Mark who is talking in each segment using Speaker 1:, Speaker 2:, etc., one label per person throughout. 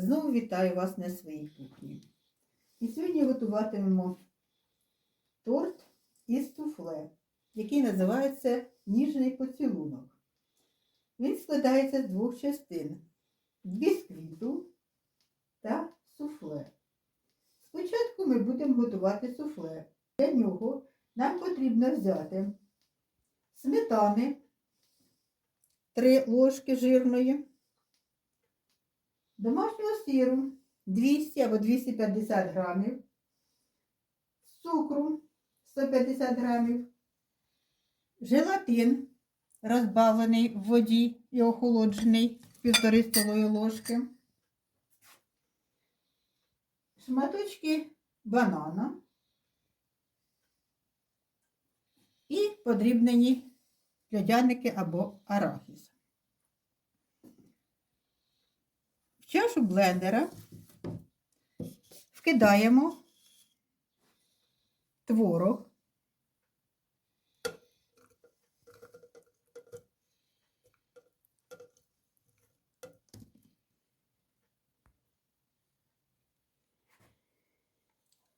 Speaker 1: Знову вітаю вас на своїй кухні. І сьогодні готуватимемо торт із суфле, який називається ніжний поцілунок. Він складається з двох частин бісквіту та суфле. Спочатку ми будемо готувати суфле. Для нього нам потрібно взяти сметани 3 ложки жирної, домашнього сиру 200 або 250 грамів, цукру 150 грамів, желатин розбавлений в воді і охолоджений півтори столової ложки, шматочки банана і подрібнені льодяники або арахіс. В чашу блендера вкидаємо творог.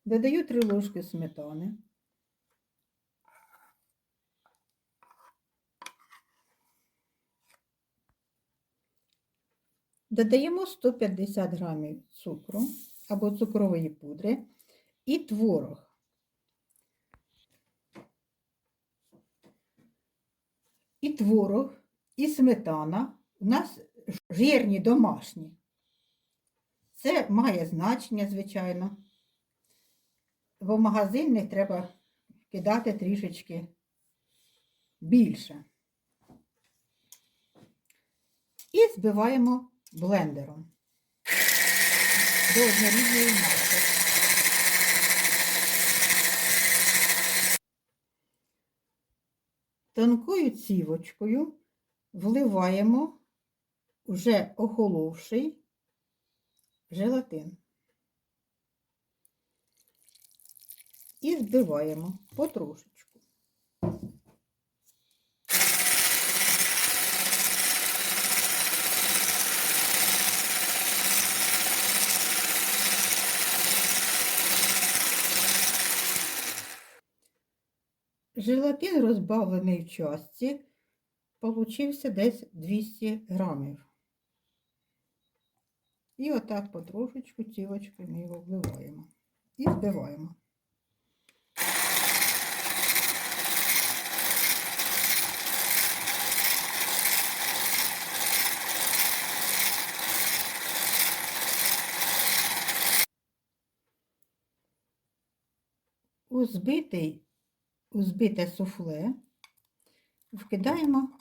Speaker 1: Додаю 3 ложки сметани. Додаємо 150 грамів цукру або цукрової пудри і творог. І творог, і сметана у нас жирні домашні. Це має значення, звичайно, бо в магазинних треба кидати трішечки більше. І збиваємо блендером до однорідної маси. Тонкою цівочкою вливаємо вже охоловший желатин. І збиваємо потрошечку. Желатин розбавлений в частці получився десь 200 грамів. І отак потрошечку цівочкою ми його вливаємо і збиваємо. Збитий, збите суфле вкидаємо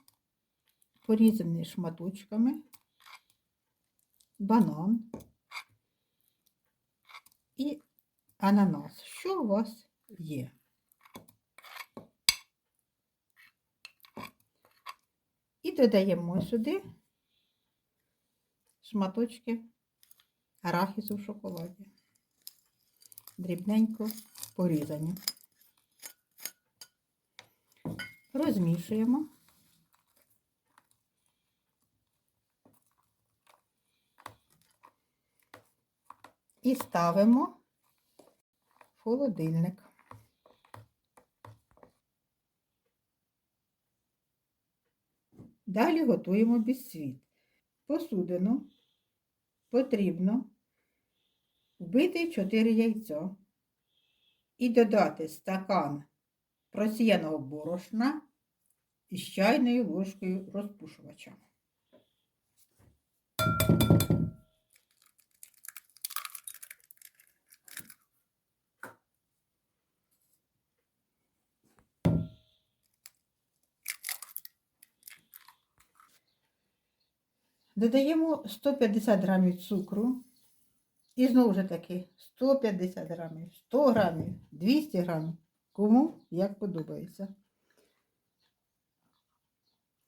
Speaker 1: порізаний шматочками банан і ананас. Що у вас є? І додаємо сюди шматочки арахісу в шоколаді. Дрібненько порізані. Розмішуємо. І ставимо в холодильник. Далі готуємо біссвіт. Посудину потрібно вбити 4 яйця і додати стакан просіяного борошна із чайною ложкою розпушувача. Додаємо 150 грамів цукру. І знову ж таки 150 грамів, 100 грамів, 200 грамів. Кому як подобається.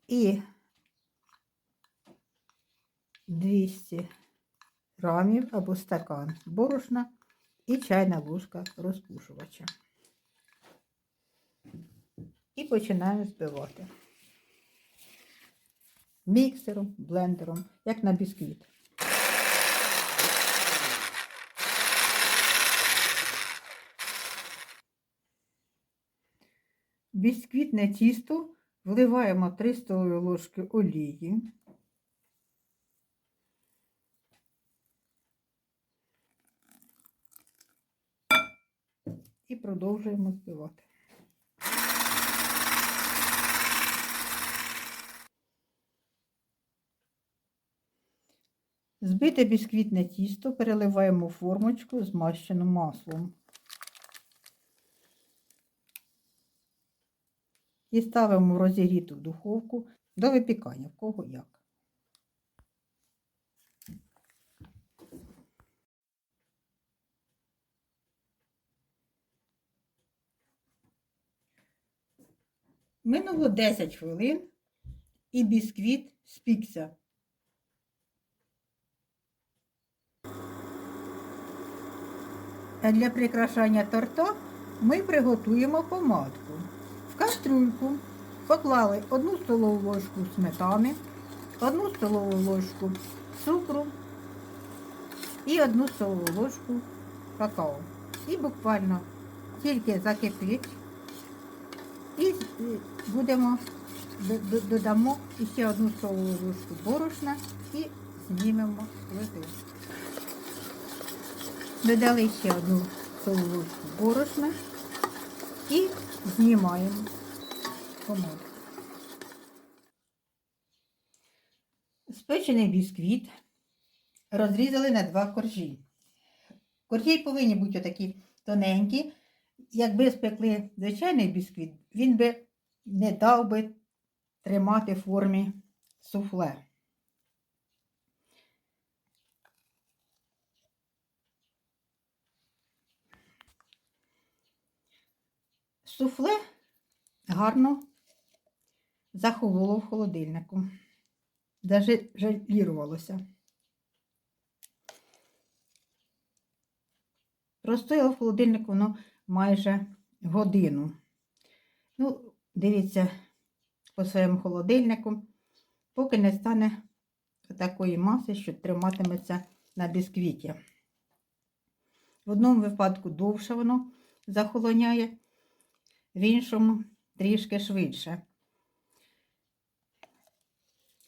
Speaker 1: І 200 грамів або стакан борошна і чайна ложка розпушувача. І починаємо збивати. Міксером, блендером, як на бісквіт. Бісквітне тісто вливаємо 3 столові ложки олії. І продовжуємо збивати. Збите бісквітне тісто переливаємо в формочку змащену маслом. І ставимо в розігріту духовку до випікання, в кого як. Минуло 10 хвилин і бісквіт спікся. А для прикрашання торта ми приготуємо помадку. В кастрюльку поклали 1 столову ложку сметани, 1 столову ложку цукру і 1 столову ложку какао. І буквально тільки закипить. І будемо додамо ще одну столову ложку борошна і знімемо плити. Додали ще одну столову ложку борошна і знімаємо помаду. Спечений бісквіт розрізали на два коржі. Коржі повинні бути такі тоненькі. Якби спекли звичайний бісквіт, він би не дав би тримати формі суфле. Суфле гарно захололо в холодильнику. Даже жалірувалося. Простояло в холодильнику воно майже годину. Ну, дивіться по своєму холодильнику, поки не стане такої маси, що триматиметься на бісквіті. В одному випадку довше воно захолоняє, в іншому трішки швидше.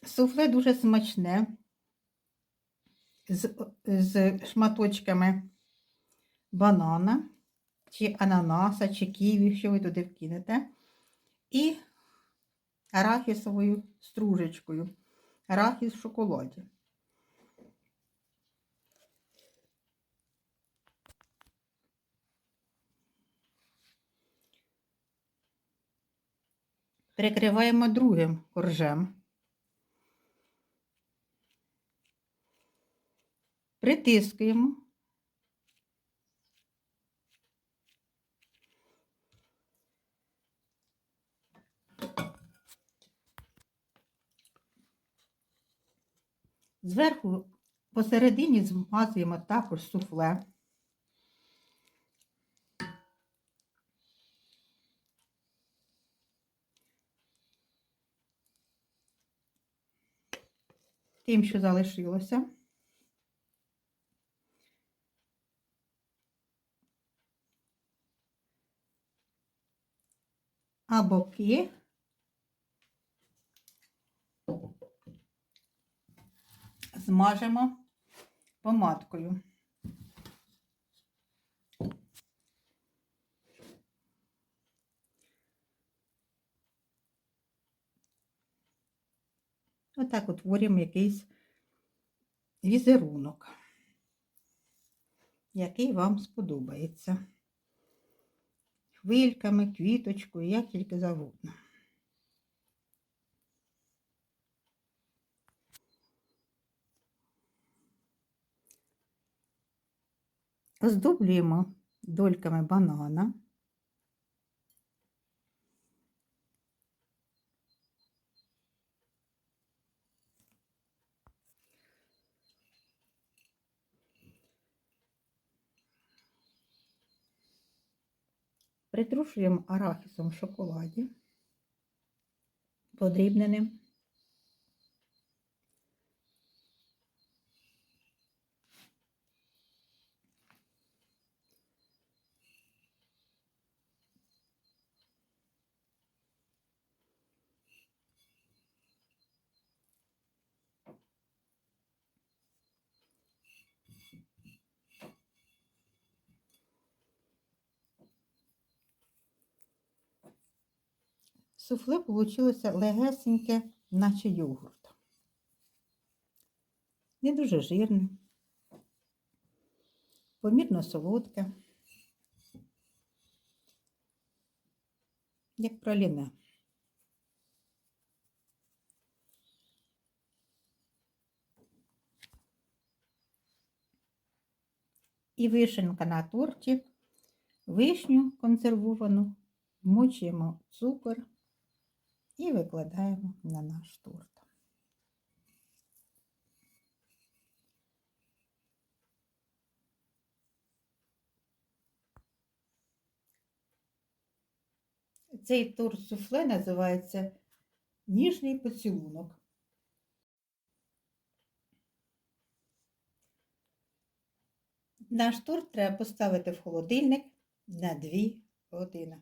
Speaker 1: Суфле дуже смачне, з, з шматочками банана, чи ананаса, чи ківі, що ви туди вкинете, і арахісовою стружечкою. Арахіс в шоколаді. Прикриваємо другим коржем. Притискуємо. Зверху посередині змазуємо також суфле. Тим, що залишилося. А боки змажемо помадкою. Отак утворюємо якийсь візерунок, який вам сподобається. Хвильками, квіточкою, як тільки завгодно. Оздоблюємо дольками банана. Притрушуємо арахісом в шоколаді, подрібненим. Суфле вийшло легесеньке, наче йогурт. Не дуже жирне, помірно солодке, як праліне. І вишенка на торті, вишню консервовану, вмочуємо цукор і викладаємо на наш торт. Цей торт суфле називається ніжний поцілунок. Наш торт треба поставити в холодильник на 2 години.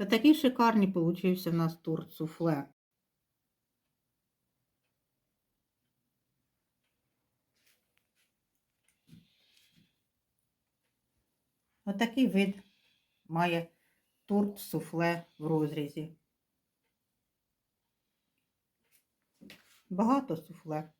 Speaker 1: Отакий шикарний получився в нас торт суфле. Отакий вид має торт суфле в розрізі. Багато суфле.